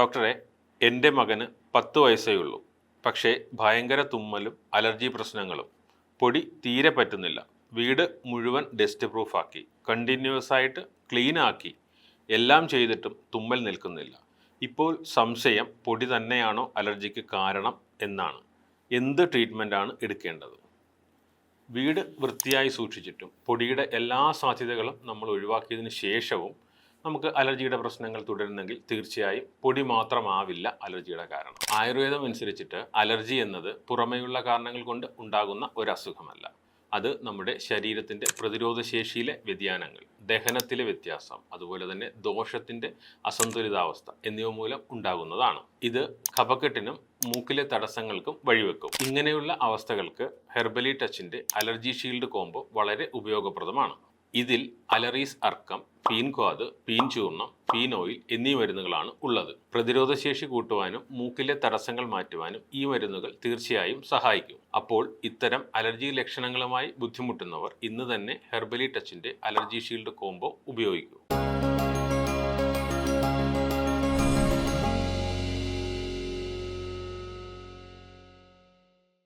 ഡോക്ടറെ എന്റെ മകന് പത്ത് വയസ്സേ ഉള്ളൂ. പക്ഷേ ഭയങ്കര തുമ്മലും അലർജി പ്രശ്നങ്ങളും. പൊടി തീരെ പറ്റുന്നില്ല. വീട് മുഴുവൻ ഡസ്റ്റ് പ്രൂഫ് ആക്കി കണ്ടിന്യൂസ് ആയിട്ട് ക്ലീൻ ആക്കി. എല്ലാം ചെയ്തിട്ടും തുമ്മൽ നിൽക്കുന്നില്ല. ഇപ്പോൾ സംശയം പൊടി തന്നെയാണോ അലർജിക്ക് കാരണം എന്നാണ്. എന്ത് ട്രീറ്റ്മെന്റാണ് എടുക്കേണ്ടത്? വീട് വൃത്തിയായി സൂക്ഷിച്ചിട്ടും പൊടിയുടെ എല്ലാ സാധ്യതകളും നമ്മൾ ഒഴിവാക്കിയതിന് ശേഷവും നമുക്ക് അലർജിയുടെ പ്രശ്നങ്ങൾ തുടരുന്നെങ്കിൽ തീർച്ചയായും പൊടി മാത്രമാവില്ല അലർജിയുടെ കാരണം. ആയുർവേദം അനുസരിച്ചിട്ട് അലർജി എന്നത് പുറമേയുള്ള കാരണങ്ങൾ കൊണ്ട് ഉണ്ടാകുന്ന ഒരു അസുഖമല്ല അത് നമ്മുടെ ശരീരത്തിന്റെ പ്രതിരോധശേഷിയിലെ വ്യതിയാനങ്ങൾ ദഹനത്തിലെ വ്യത്യാസം അതുപോലെ തന്നെ ദോഷത്തിന്റെ അസന്തുലിതാവസ്ഥ എന്നിവ മൂലം ഉണ്ടാകുന്നതാണ്. ഇത് കഫക്കെട്ടിനും മൂക്കിലെ തടസ്സങ്ങൾക്കും വഴിവെക്കും. ഇങ്ങനെയുള്ള അവസ്ഥകൾക്ക് ഹെർബലി ടച്ചിന്റെ അലർജി ഷീൽഡ് കോംബോ വളരെ ഉപയോഗപ്രദമാണ്. ഇതിൽ അലറീസ് അർക്കം പീൻകാത് പീൻ ചൂർണം പീൻ ഓയിൽ എന്നീ മരുന്നുകളാണ് ഉള്ളത്. പ്രതിരോധശേഷി കൂട്ടുവാനും മൂക്കിലെ തടസ്സങ്ങൾ മാറ്റുവാനും ഈ മരുന്നുകൾ തീർച്ചയായും സഹായിക്കും. അപ്പോൾ ഇത്തരം അലർജി ലക്ഷണങ്ങളുമായി ബുദ്ധിമുട്ടുന്നവർ ഇന്ന് തന്നെ ഹെർബലി ടച്ചിന്റെ അലർജി ഷീൽഡ് കോംബോ ഉപയോഗിക്കൂ.